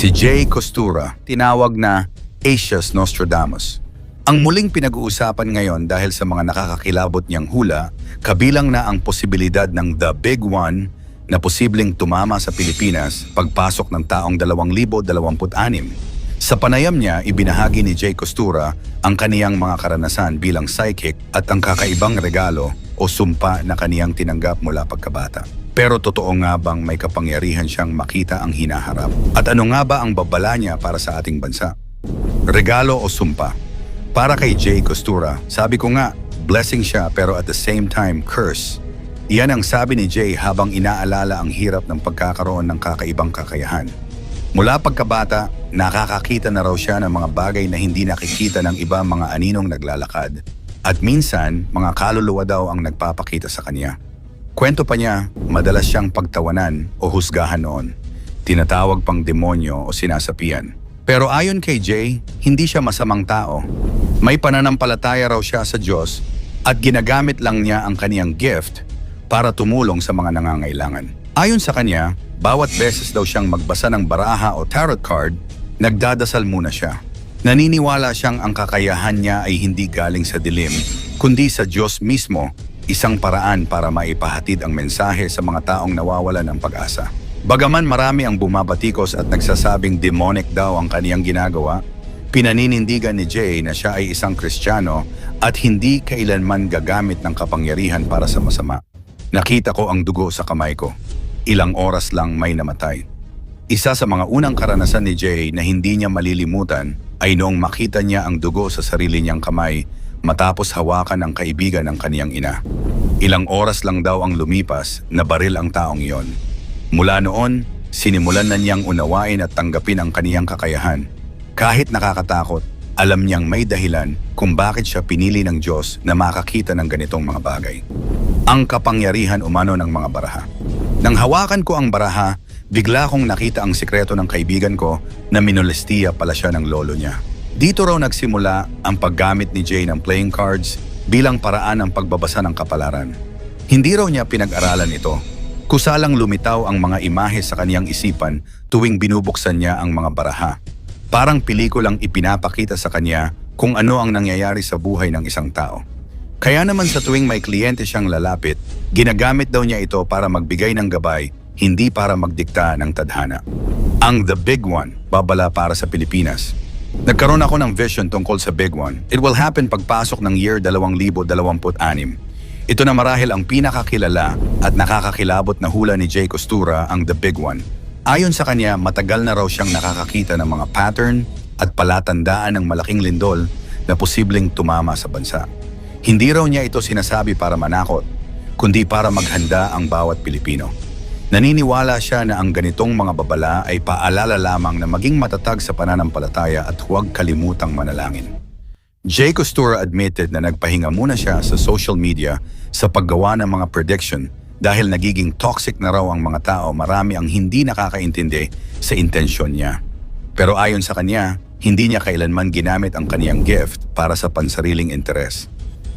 Si Jay Costura, tinawag na Asia's Nostradamus. Ang muling pinag-uusapan ngayon dahil sa mga nakakakilabot niyang hula, kabilang na ang posibilidad ng The Big One na posibleng tumama sa Pilipinas pagpasok ng taong 2026. Sa panayam niya, ibinahagi ni Jay Costura ang kaniyang mga karanasan bilang psychic at ang kakaibang regalo o sumpa na kaniyang tinanggap mula pagkabata. Pero totoo nga bang may kapangyarihan siyang makita ang hinaharap? At ano nga ba ang babala niya para sa ating bansa? Regalo o sumpa? Para kay Jay Costura, sabi ko nga, blessing siya pero at the same time curse. Iyan ang sabi ni Jay habang inaalala ang hirap ng pagkakaroon ng kakaibang kakayahan. Mula pagkabata, nakakakita na raw siya ng mga bagay na hindi nakikita ng iba mga aninong naglalakad. At minsan, mga kaluluwa daw ang nagpapakita sa kanya. Kwento pa niya, madalas siyang pagtawanan o husgahan noon. Tinatawag pang demonyo o sinasapian. Pero ayon kay Jay, hindi siya masamang tao. May pananampalataya raw siya sa Diyos at ginagamit lang niya ang kaniyang gift para tumulong sa mga nangangailangan. Ayon sa kanya, bawat beses daw siyang magbasa ng baraha o tarot card, nagdadasal muna siya. Naniniwala siyang ang kakayahan niya ay hindi galing sa dilim, kundi sa Diyos mismo, isang paraan para maipahatid ang mensahe sa mga taong nawawalan ng pag-asa. Bagaman marami ang bumabatikos at nagsasabing demonic daw ang kaniyang ginagawa, pinaninindigan ni Jay na siya ay isang Kristiyano at hindi kailanman gagamit ng kapangyarihan para sa masama. Nakita ko ang dugo sa kamay ko. Ilang oras lang may namatay. Isa sa mga unang karanasan ni Jay na hindi niya malilimutan ay noong makita niya ang dugo sa sarili niyang kamay matapos hawakan ng kaibigan ng kaniyang ina. Ilang oras lang daw ang lumipas na baril ang taong iyon. Mula noon, sinimulan na niyang unawain at tanggapin ang kaniyang kakayahan. Kahit nakakatakot, alam niyang may dahilan kung bakit siya pinili ng Diyos na makakita ng ganitong mga bagay. Ang kapangyarihan umano ng mga baraha. Nang hawakan ko ang baraha, bigla kong nakita ang sikreto ng kaibigan ko na minolestiya pala siya ng lolo niya. Dito raw nagsimula ang paggamit ni Jay ng playing cards bilang paraan ng pagbabasa ng kapalaran. Hindi raw niya pinag-aralan ito. Kusalang lumitaw ang mga imahe sa kaniyang isipan tuwing binubuksan niya ang mga baraha. Parang pelikulang ipinapakita sa kanya kung ano ang nangyayari sa buhay ng isang tao. Kaya naman sa tuwing may kliyente siyang lalapit, ginagamit daw niya ito para magbigay ng gabay, hindi para magdikta ng tadhana. Ang The Big One, babala para sa Pilipinas. Nagkaroon ako ng vision tungkol sa Big One. It will happen pagpasok ng year 2026. Ito na marahil ang pinakakilala at nakakakilabot na hula ni Jay Costura ang The Big One. Ayon sa kanya, matagal na raw siyang nakakakita ng mga pattern at palatandaan ng malaking lindol na posibleng tumama sa bansa. Hindi raw niya ito sinasabi para manakot, kundi para maghanda ang bawat Pilipino. Naniniwala siya na ang ganitong mga babala ay paalala lamang na maging matatag sa pananampalataya at huwag kalimutang manalangin. Jay Costura admitted na nagpahinga muna siya sa social media sa paggawa ng mga prediction dahil nagiging toxic na raw ang mga tao marami ang hindi nakakaintindi sa intensyon niya. Pero ayon sa kanya, hindi niya kailanman ginamit ang kaniyang gift para sa pansariling interes.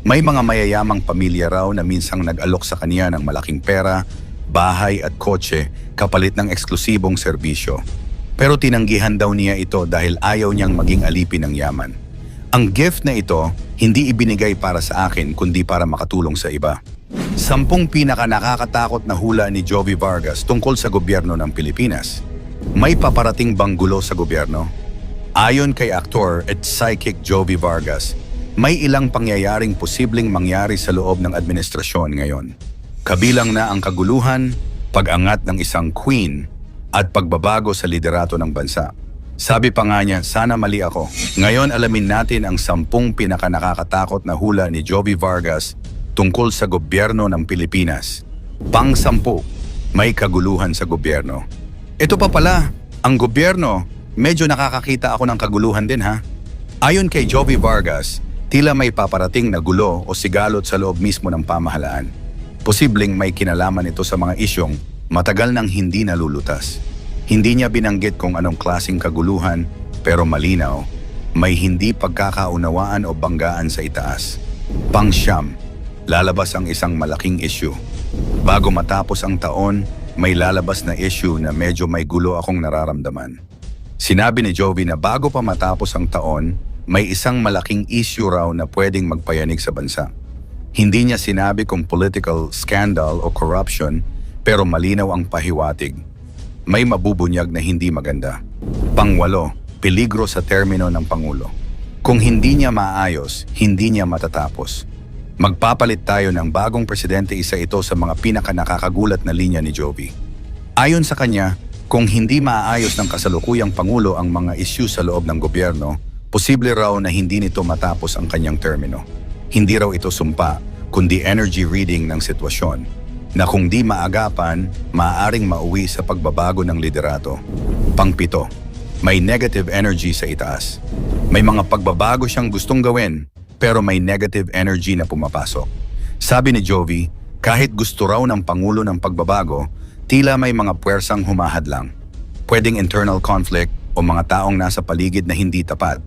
May mga mayayamang pamilya raw na minsang nag-alok sa kanya ng malaking pera, bahay at kotse kapalit ng eksklusibong serbisyo. Pero tinanggihan daw niya ito dahil ayaw niyang maging alipin ng yaman. Ang gift na ito, hindi ibinigay para sa akin kundi para makatulong sa iba. Sampung pinaka nakakatakot na hula ni Jovi Vargas tungkol sa gobyerno ng Pilipinas. May paparating bang gulo sa gobyerno? Ayon kay aktor at psychic Jovi Vargas, may ilang pangyayaring posibleng mangyari sa loob ng administrasyon ngayon. Kabilang na ang kaguluhan, pag-angat ng isang queen, at pagbabago sa liderato ng bansa. Sabi pa nga niya, sana mali ako. Ngayon alamin natin ang sampung pinakanakakatakot na hula ni Jovi Vargas tungkol sa gobyerno ng Pilipinas. Pang-sampu, may kaguluhan sa gobyerno. Ito pa pala, ang gobyerno, medyo nakakakita ako ng kaguluhan din ha. Ayon kay Jovi Vargas, tila may paparating na gulo o sigalot sa loob mismo ng pamahalaan. Posibleng may kinalaman ito sa mga isyong matagal nang hindi nalulutas. Hindi niya binanggit kung anong klasing kaguluhan pero malinaw, may hindi pagkakaunawaan o banggaan sa itaas. Pangsyam, lalabas ang isang malaking issue. Bago matapos ang taon, may lalabas na issue na medyo may gulo akong nararamdaman. Sinabi ni Jovi na bago pa matapos ang taon, may isang malaking issue raw na pwedeng magpayanig sa bansa. Hindi niya sinabi kung political scandal o corruption, pero malinaw ang pahiwatig. May mabubunyag na hindi maganda. Pangwalo, peligro sa termino ng Pangulo. Kung hindi niya maayos, hindi niya matatapos. Magpapalit tayo ng bagong presidente isa ito sa mga pinaka nakakagulat na linya ni Jovi. Ayon sa kanya, kung hindi maayos ng kasalukuyang Pangulo ang mga issue sa loob ng gobyerno, posible raw na hindi nito matapos ang kanyang termino. Hindi raw ito sumpa, kundi energy reading ng sitwasyon, na kung di maagapan, maaaring mauwi sa pagbabago ng liderato. Pangpito, may negative energy sa itaas. May mga pagbabago siyang gustong gawin, pero may negative energy na pumapasok. Sabi ni Jovi, kahit gusto raw ng Pangulo ng pagbabago, tila may mga puwersang humahadlang. Pwedeng internal conflict o mga taong nasa paligid na hindi tapat.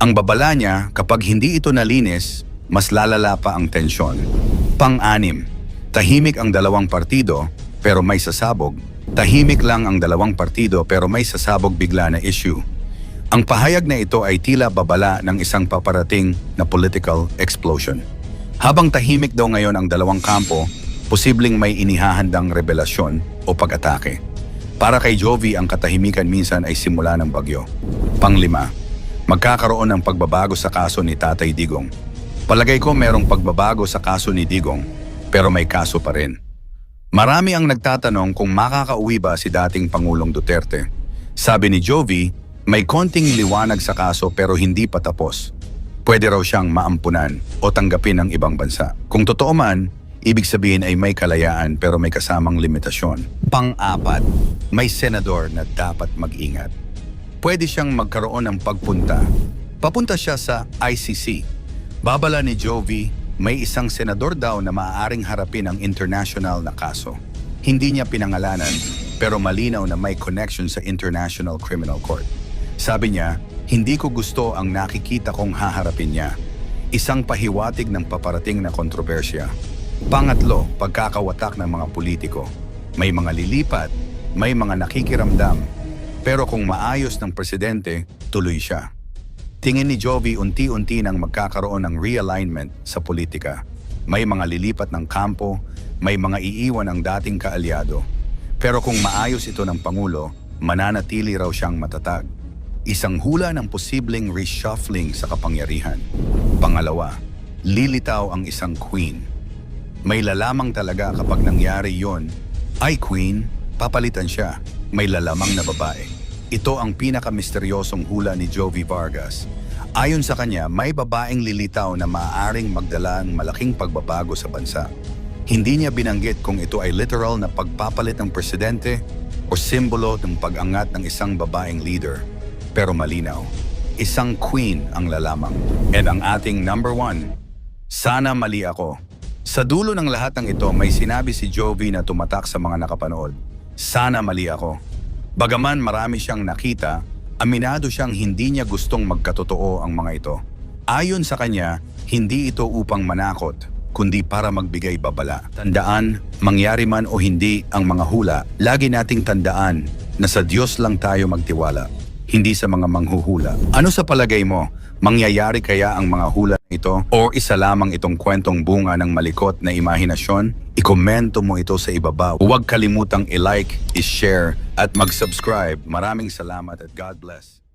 Ang babala niya, kapag hindi ito nalinis, mas lalala pa ang tensyon. Pang-anim, tahimik ang dalawang partido pero may sasabog. Tahimik lang ang dalawang partido pero may sasabog bigla na issue. Ang pahayag na ito ay tila babala ng isang paparating na political explosion. Habang tahimik daw ngayon ang dalawang kampo, posibleng may inihahandang revelasyon o pag-atake. Para kay Jovi, ang katahimikan minsan ay simula ng bagyo. Panglima, magkakaroon ng pagbabago sa kaso ni Tatay Digong. Palagay ko merong pagbabago sa kaso ni Digong, pero may kaso pa rin. Marami ang nagtatanong kung makakauwi ba si dating Pangulong Duterte. Sabi ni Jovi, may konting liwanag sa kaso pero hindi pa tapos. Pwede raw siyang maampunan o tanggapin ng ibang bansa. Kung totoo man, ibig sabihin ay may kalayaan pero may kasamang limitasyon. Pang-apat, may senador na dapat mag-ingat. Pwede siyang magkaroon ng pagpunta. Papunta siya sa ICC. Babala ni Jovi, may isang senador daw na maaaring harapin ang international na kaso. Hindi niya pinangalanan, pero malinaw na may connection sa International Criminal Court. Sabi niya, hindi ko gusto ang nakikita kong haharapin niya. Isang pahiwatig ng paparating na kontrobersya. Pangatlo, pagkakawatak ng mga politiko. May mga lilipat, may mga nakikiramdam. Pero kung maayos ng presidente, tuloy siya. Tingin ni Jovi unti-unti nang magkakaroon ng realignment sa politika. May mga lilipat ng kampo, may mga iiwan ang dating kaalyado. Pero kung maayos ito ng Pangulo, mananatili raw siyang matatag. Isang hula ng posibleng reshuffling sa kapangyarihan. Pangalawa, lilitaw ang isang queen. May lalamang talaga kapag nangyari yon. Ay queen, papalitan siya. May lalamang na babae. Ito ang pinakamisteryosong hula ni Jovi Vargas. Ayon sa kanya, may babaeng lilitaw na maaaring magdala ng malaking pagbabago sa bansa. Hindi niya binanggit kung ito ay literal na pagpapalit ng presidente o simbolo ng pag-angat ng isang babaeng leader. Pero malinaw, isang queen ang lalamang. And ang ating number one, sana mali ako. Sa dulo ng lahat ng ito, may sinabi si Jovi na tumatak sa mga nakapanood. Sana mali ako. Bagaman marami siyang nakita, aminado siyang hindi niya gustong magkatotoo ang mga ito. Ayon sa kanya, hindi ito upang manakot, kundi para magbigay babala. Tandaan, mangyari man o hindi ang mga hula, lagi nating tandaan na sa Diyos lang tayo magtiwala, hindi sa mga manghuhula. Ano sa palagay mo? Mangyayari kaya ang mga hula na ito o isa lamang itong kwentong bunga ng malikot na imahinasyon? Ikomento mo ito sa ibaba. Huwag kalimutang i-like, i-share at mag-subscribe. Maraming salamat at God bless.